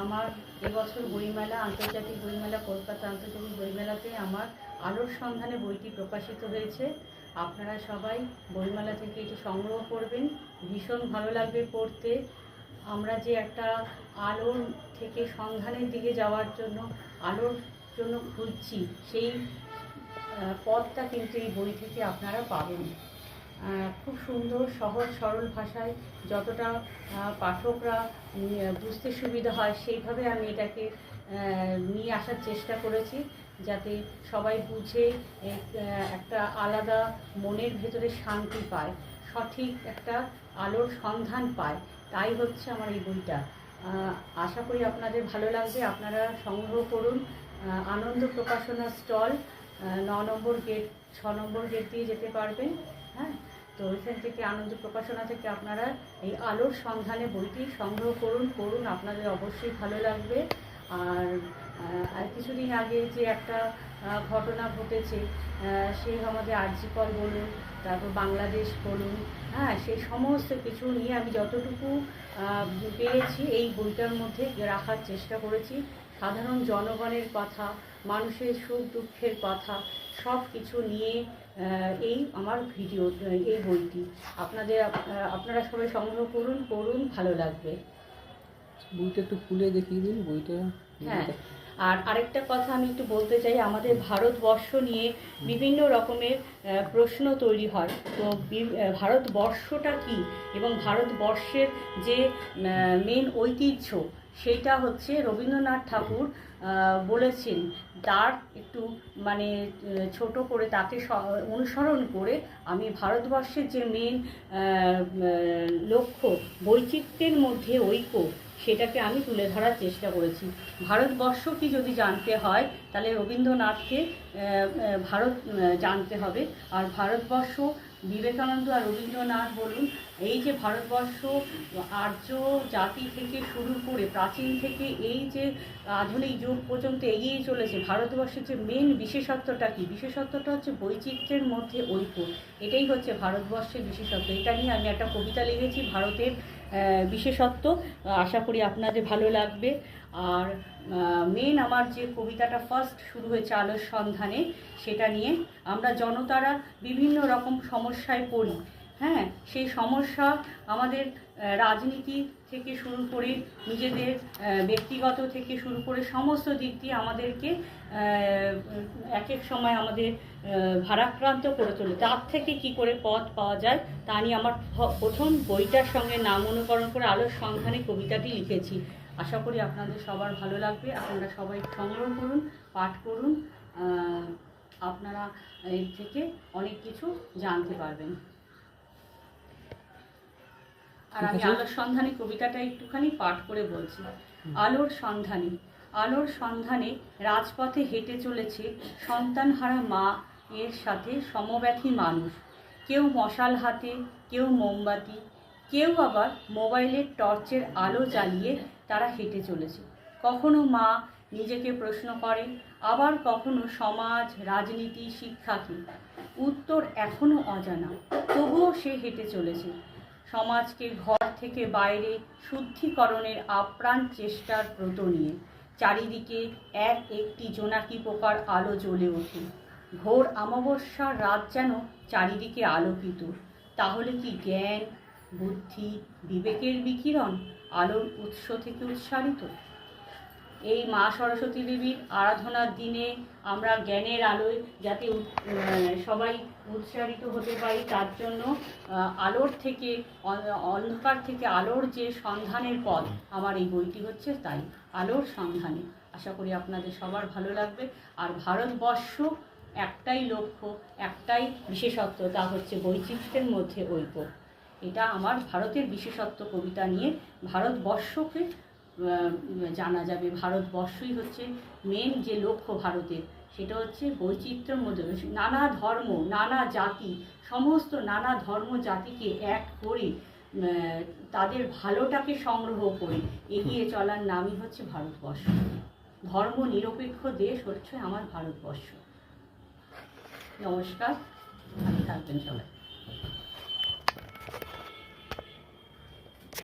আমার এবছর বইমেলা, আন্তর্জাতিক বইমেলা, কলকাতা আন্তর্জাতিক বইমেলাতে আমার আলোর সন্ধানে বইটি প্রকাশিত হয়েছে। আপনারা সবাই বইমেলা থেকে এটি সংগ্রহ করবেন। ভীষণ ভালো লাগবে পড়তে। আমরা যে একটা আলোর থেকে সন্ধানের দিকে যাওয়ার জন্য, আলোর জন্য খুঁজছি, সেই পথটা কিন্তু এই বই থেকে আপনারা পাবেন। খুব সুন্দর, সহজ, সরল ভাষায় যতটা পাঠকরা বুঝতে সুবিধা হয়, সেইভাবে আমি এটাকে নিয়ে আসার চেষ্টা করেছি, যাতে সবাই বুঝে একটা আলাদা মনের ভেতরে শান্তি পায়, সঠিক একটা আলোর সন্ধান পায়। তাই হচ্ছে আমার এই বইটা। আশা করি আপনাদের ভালো লাগবে, আপনারা সংগ্রহ করুন আনন্দ প্রকাশনা স্টল ন নম্বর গেট, ছ নম্বর গেট দিয়ে যেতে পারবেন হ্যাঁ? তো ওইখান থেকে আনন্দ প্রকাশনা থেকে আপনারা এই আলোর সন্ধানে বইটি সংগ্রহ করুন করুন আপনাদের অবশ্যই ভালো লাগবে। আর আর কিছুদিন আগে যে একটা ঘটনা ঘটেছে সে আমাদের আর্জিকল বলুন, তারপর বাংলাদেশ বলুন হ্যাঁ সেই সমস্ত কিছু নিয়ে আমি যতটুকু পেরেছি, এই বইটার মধ্যে রাখার চেষ্টা করেছি। সাধারণ জনগণের কথা, মানুষের সুখ দুঃখের কথা সব কিছু নিয়ে এই আমার ভিডিও এই বইটি। আপনাদের আপনারা সবাই সংগ্রহ করুন করুন ভালো লাগবে। বইটা একটু খুলে দেখিয়ে দিন বইটা হ্যাঁ। আর আরেকটা কথা আমি একটু বলতে চাই আমাদের ভারতবর্ষ নিয়ে বিভিন্ন রকমের প্রশ্ন তৈরি হয়। তো ভারতবর্ষটা কি? এবং ভারতবর্ষের যে মেন ঐতিহ্য সেইটা হচ্ছে রবীন্দ্রনাথ ঠাকুর বলেছেন, তার একটু মানে ছোট করে তাকে অনুসরণ করে আমি ভারতবর্ষের যে মেন লক্ষ্য, বৈচিত্র্যের মধ্যে ঐক্য, সেটাকে আমি তুলে ধরার চেষ্টা করেছি। ভারতবর্ষ কি যদি জানতে হয়, তাহলে রবীন্দ্রনাথকে ভারত জানতে হবে। আর ভারতবর্ষ বিবেকানন্দ আর রবীন্দ্রনাথ বলুন, এই যে ভারতবর্ষ আর্য জাতি থেকে শুরু করে প্রাচীন থেকে এই যে আধুনিক যুগ পর্যন্ত এগিয়ে চলেছে, ভারতবর্ষের যে মেন বিশেষত্বটা কি? বিশেষত্বটা হচ্ছে বৈচিত্র্যের মধ্যে ঐক্য। এটাই হচ্ছে ভারতবর্ষের বিশেষত্ব। এটা নিয়ে আমি একটা কবিতা লিখেছি, ভারতের বিশেষত্ব। আশা করি আপনাদের ভালো লাগবে। আর মেন আমার যে কবিতাটা ফার্স্ট শুরু হয়েছে আলোর সন্ধানে, সেটা নিয়ে আমরা জনতারা বিভিন্ন রকম সমস্যায় পড়ি। হ্যাঁ সেই সমস্যা আমাদের রাজনীতি থেকে শুরু করে নিজেদের ব্যক্তিগত থেকে শুরু করে সমস্ত দিক দিয়ে আমাদেরকে এক এক সময় আমাদের ভারাক্রান্ত করে তোলে। তার থেকে কি করে পথ পাওয়া যায় তা নিয়ে আমার প্রথম বইটার সঙ্গে নাম অনুকরণ করে আলোর সন্ধানে কবিতাটি লিখেছি। আশা করি আপনাদের সবার ভালো লাগবে। আপনারা সবাই সংগ্রহ করুন, পাঠ করুন আপনারা এর থেকে অনেক কিছু জানতে পারবেন। আর আমি আলোর সন্ধানে কবিতাটা একটুখানি পাঠ করে বলছি। আলোর সন্ধানে আলোর সন্ধানে রাজপথে হেঁটে চলেছে সন্তানহারা মা এর সাথে সমব্যথী মানুষ। কেউ মশাল হাতে কেউ মোমবাতি কেউ আবার মোবাইলের টর্চের আলো জ্বালিয়ে তারা হেঁটে চলেছে। কখনো মা নিজেকে প্রশ্ন করে আবার কখনো সমাজ রাজনীতি শিক্ষা কি উত্তর এখনও অজানা তবুও সে হেঁটে চলেছে। সমাজকে ঘর থেকে বাইরে শুদ্ধিকরণের আপ্রাণ চেষ্টার ব্রত নিয়ে। চারিদিকে এক একটি জোনাকি পোকার আলো জ্বলে ওঠে। ঘোর অমাবস্যার রাত যেন চারিদিকে আলোকিত। তাহলে কি জ্ঞান, বুদ্ধি, বিবেকের বিকিরণ আলোর উৎস থেকে উৎসারিত? এই মা সরস্বতী দেবীর আরাধনার দিনে আমরা জ্ঞানের আলোয় যাতে সবাই উৎসারিত হতে পারি, তার জন্য আলোর থেকে অন্ধকার থেকে আলোর যে সন্ধানের পথ, আমার এই বইটি হচ্ছে তাই, আলোর সন্ধানে। আশা করি আপনাদের সবার ভালো লাগবে। আর ভারতবর্ষ একটাই লক্ষ্য, একটাই বিশেষত্ব, তা হচ্ছে বৈচিত্র্যের মধ্যে ঐক্য। এটা আমার ভারতের বিশেষত্ব কবিতা নিয়ে ভারতবর্ষকে জানা যাবে। ভারতবর্ষই হচ্ছে মেন যে লক্ষ্য ভারতের, সেটা হচ্ছে বৈচিত্র্যের মধ্যে নানা ধর্ম, নানা জাতি, সমস্ত নানা ধর্ম জাতিকে এক করে তাদের ভালোটাকে সংগ্রহ করে এগিয়ে চলার নামই হচ্ছে ভারতবর্ষ। ধর্ম নিরপেক্ষ দেশ হচ্ছে আমার ভারতবর্ষ। নমস্কার, ভালো থাকবেন সবাই।